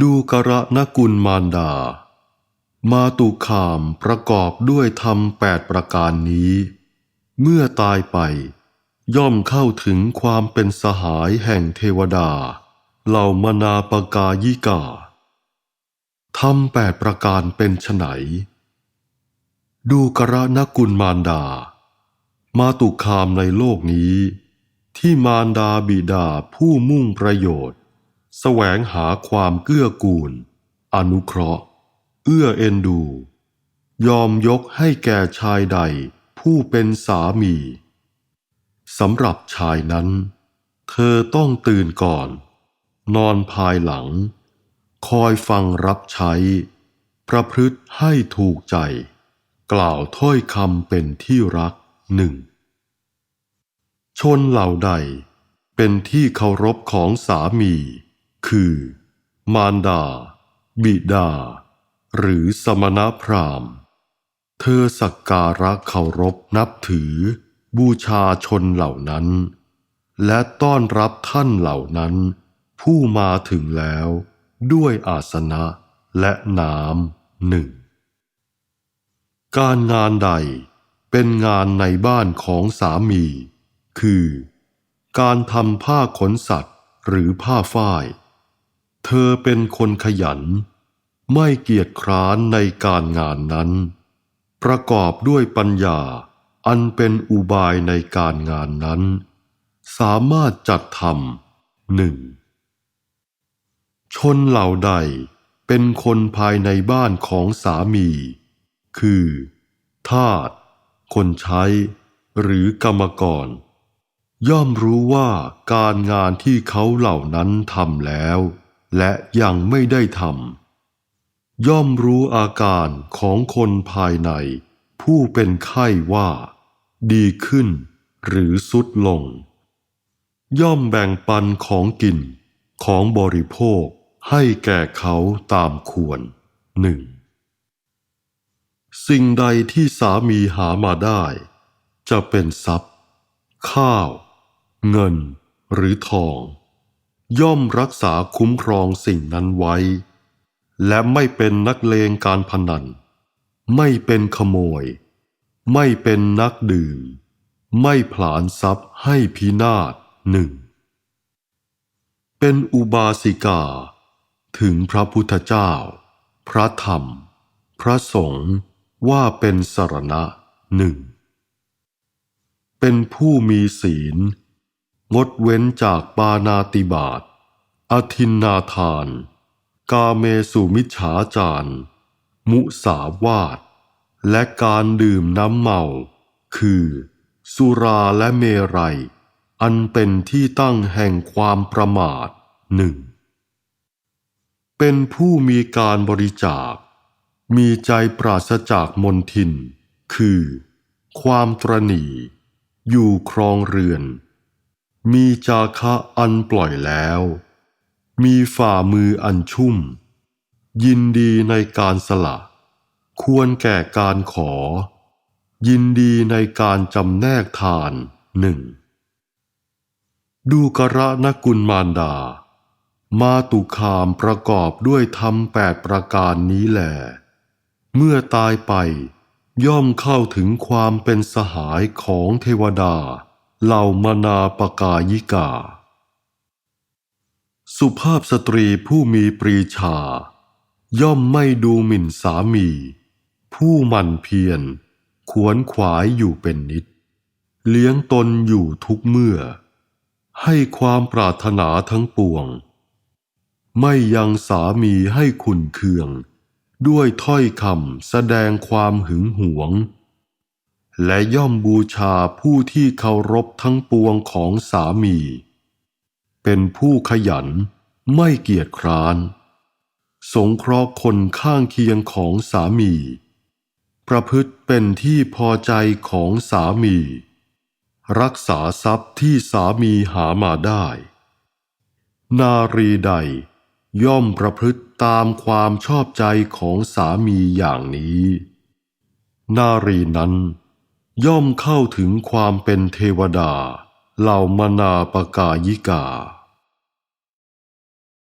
ดูกระนกุลมารดา มาตุคามประกอบด้วยธรรมแปดประการนี้ เมื่อตายไป ย่อมเข้าถึงความเป็นสหายแห่งเทวดา เหล่ามนาปกายิกาธรรมแปดประการเป็นไฉนดูกระนกุลมารดา มาตุคามในโลกนี้ ที่มารดาบิดาผู้มุ่งประโยชน์ แสวงหาความเกื้อกูล อนุเคราะห์ เอื้อเอ็นดู ยอมยกให้แก่ชายใด ผู้เป็นสามีสำหรับชายนั้น เธอต้องตื่นก่อน นอนภายหลัง คอยฟังรับใช้ ประพฤติให้ถูกใจ กล่าวถ้อยคำเป็นที่รักหนึ่งชนเหล่าใดเป็นที่เคารพของสามี คือ มารดา บิดา หรือสมณพราหมณ์ เธอสักการะเคารพนับถือ บูชาชนเหล่านั้น และต้อนรับท่านเหล่านั้น ผู้มาถึงแล้วด้วยอาสนะและน้ำหนึ่ง การงานใดเป็นงานในบ้านของสามี คือ การทำผ้าขนสัตว์หรือผ้าฝ้าย เธอเป็นคนขยัน ไม่เกียจคร้านในการงานนั้น ประกอบด้วยปัญญาอันเป็นอุบายในการงานนั้น สามารถจัดทำหนึ่งชนเหล่าใดเป็นคนภายในบ้านของสามี คือทาสคนใช้ หรือกรรมกร ย่อมรู้ว่าการงานที่เขาเหล่านั้นทำแล้ว และยังไม่ได้ทำย่อมรู้อาการของคนภายใน ผู้เป็นไข้ว่า ดีขึ้นหรือสุดลง ย่อมแบ่งปันของกินของบริโภคให้แก่เขาตามควรหนึ่งสิ่งใดที่สามีหามาได้ จะเป็นทรัพย์ ข้าว เงิน หรือทอง ย่อมรักษาคุ้มครองสิ่งนั้นไว้ และไม่เป็นนักเลงการพนัน ไม่เป็นขโมย ไม่เป็นนักดื่ม ไม่ผลาญทรัพย์ให้พินาศหนึ่ง เป็นอุบาสิกา ถึงพระพุทธเจ้า พระธรรม พระสงฆ์ว่าเป็นสรณะหนึ่ง เป็นผู้มีศีล งดเว้นจากปานาติบาตอทินนาทาน กาเมสุมิจฉาจารมุสาวาท และการดื่มน้ำเมา คือ สุราและเมรัย อันเป็นที่ตั้งแห่งความประมาทหนึ่งเป็นผู้มีการบริจาค มีใจปราศจากมนทิน คือ ความตรณี อยู่ครองเรือน มีจาคะอันปล่อยแล้ว มีฝ่ามืออันชุ่ม ยินดีในการสละ ควรแก่การขอ ยินดีในการจำแนกทานหนึ่งดูกระนกุลมารดา มาตุคามประกอบด้วยธรรมแปดประการนี้แหลเมื่อตายไปย่อมเข้าถึงความเป็นสหายของเทวดา เหล่ามนาปกายิกา สุภาพสตรีผู้มีปรีชา ย่อมไม่ดูหมิ่นสามี ผู้มันเพียรขวนขวายอยู่เป็นนิด เลี้ยงตนอยู่ทุกเมื่อ ให้ความปรารถนาทั้งปวง ไม่ยังสามีให้ขุนเคือง ด้วยถ้อยคำแสดงความหึงหวง และย่อมบูชาผู้ที่เคารพทั้งปวงของสามี เป็นผู้ขยันไม่เกียจคร้าน สงเคราะห์คนข้างเคียงของสามี ประพฤติเป็นที่พอใจของสามี รักษาทรัพย์ที่สามีหามาได้ นารีใดย่อมประพฤติตามความชอบใจของสามีอย่างนี้ นารีนั้น ย่อมเข้าถึงความเป็นเทวดาเหล่ามนาปกายิกา